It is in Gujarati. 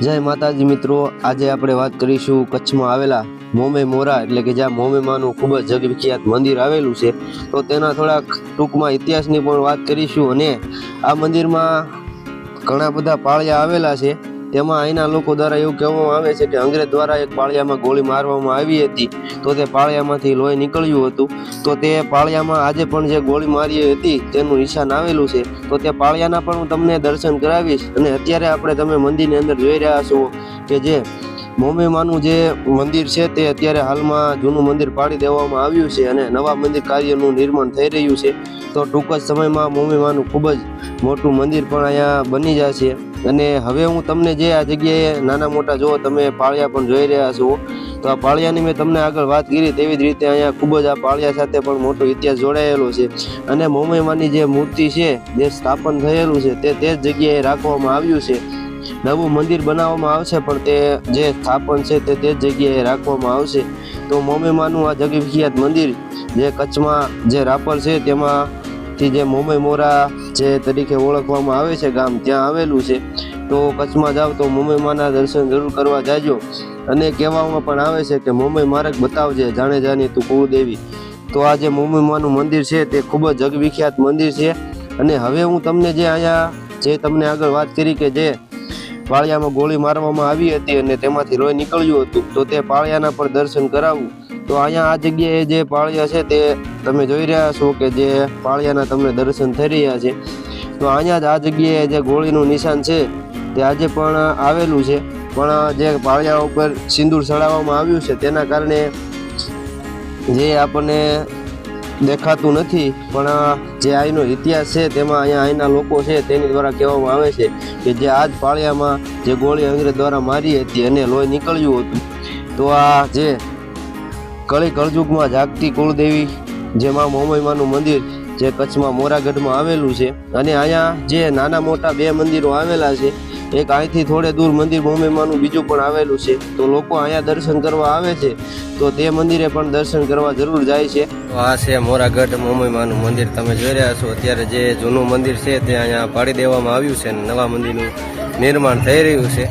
જય માતાજી મિત્રો, આજે આપણે વાત કરીશું કચ્છમાં આવેલા મોમે મોરા, એટલે કે જ્યાં મોમેમાનું ખૂબ જ જગવિખ્યાત મંદિર આવેલું છે. તો તેના થોડાક ટૂંકમાં ઇતિહાસની પણ વાત કરીશું અને આ મંદિરમાં ઘણા બધા પાળિયા આવેલા છે. તેમાં અહીંના લોકો દ્વારા એવું કહેવામાં આવે છે કે અંગ્રેજ દ્વારા એક પાળિયામાં ગોળી મારવામાં આવી હતી. તો તે પાળિયામાંથી લોહી નીકળ્યું હતું. તો તે પાળિયામાં આજે પણ જે ગોળી મારી હતી તેનું નિશાન આવેલું છે. તો તે પાળિયાના પણ હું તમને દર્શન કરાવીશ અને અત્યારે આપણે તમે મંદિરની અંદર જોઈ રહ્યા છો કે જે મોમેમાનું જે મંદિર છે તે અત્યારે હાલમાં જૂનું મંદિર પાડી દેવામાં આવ્યું છે અને નવા મંદિર કાર્યનું નિર્માણ થઈ રહ્યું છે. તો ટૂંક જ સમયમાં મોમેમાનું ખૂબ જ મોટું મંદિર પણ અહીંયા બની જશે. અને હવે હું તમને જે આ જગ્યાએ નાના મોટા જો તમે પાળિયા પણ જોઈ રહ્યા છો. તો આ પાળિયાની મેં તમને આગળ વાત કરી તેવી જ રીતે અહીંયા ખૂબ જ આ પાળિયા સાથે પણ મોટો ઇતિહાસ જોડાયેલો છે. અને મોમેમાની જે મૂર્તિ છે, જે સ્થાપન થયેલું છે, તે તે જ જગ્યાએ રાખવામાં આવ્યું છે. નવું મંદિર બનાવવામાં આવશે, પણ તે જે સ્થાપન છે, તે તે જ જગ્યાએ રાખવામાં આવશે. તો મોમેમાનું આ જગવિખ્યાત મંદિર, જે કચ્છમાં જે રાપર છે તેમાંથી જે મોમે મોરા જે તરીકે ઓળખવામાં આવે છે, ગામ ત્યાં આવેલું છે, તો કચ્છમાં જાવ તો મોમેમાના દર્શન જરૂર કરવા જાજો. અને કહેવામાં પણ આવે છે કે મોમે માર્ગ બતાવજે, જાણે જાણે તું કુળદેવી. તો આ જે મોમેમાનું મંદિર છે, તે ખૂબ જ જગવિખ્યાત મંદિર છે. અને હવે હું તમને જે અહીંયા જે તમને આગળ વાત કરી કે જે પાળિયામાં ગોળી મારવામાં આવી હતી અને તેમાંથી લોહી નીકળ્યું હતું. તો તે પાળિયાના પણ દર્શન કરાવવું તો અહીંયા આ જગ્યાએ જે પાળિયા છે તે તમે જોઈ રહ્યા છો કે જે પાળિયાના તમને દર્શન થઈ રહ્યા છે. તો અહીંયા જ આ જગ્યાએ જે ગોળીનું નિશાન છે તે આજે પણ આવેલું છે. પણ જે પાળિયા ઉપર સિંદૂર ચડાવવામાં આવ્યું છે તેના કારણે જે આપણને દેખાતું નથી, પણ જે આઈનો ઇતિહાસ છે, તેમાં અહીંયા આઈના લોકો છે, તેની દ્વારા કહેવામાં આવે છે કે જે આ જ પાળિયામાં જે ગોળી અંગ્રેજ દ્વારા મારી હતી અને લોહી નીકળ્યું હતું. તો આ જે કળી કળજુગમાં જાગતી કુળદેવી જેમાં મોમયમાનું મંદિર, જે કચ્છમાં મોરાગઢમાં આવેલું છે, અને અહીંયા જે નાના મોટા બે મંદિરો આવેલા છે એક અહીંથી થોડે દૂર મંદિર મોમેમાનું બીજું પણ આવેલું છે. તો લોકો અહીંયા દર્શન કરવા આવે છે, તો તે મંદિરે પણ દર્શન કરવા જરૂર જાય છે. આ છે મોરાગઢ મોમયમાનું મંદિર. તમે જોઈ રહ્યા છો, અત્યારે જે જૂનું મંદિર છે, તે અહીંયા પાડી દેવામાં આવ્યું છે અને નવા મંદિરનું નિર્માણ થઈ રહ્યું છે.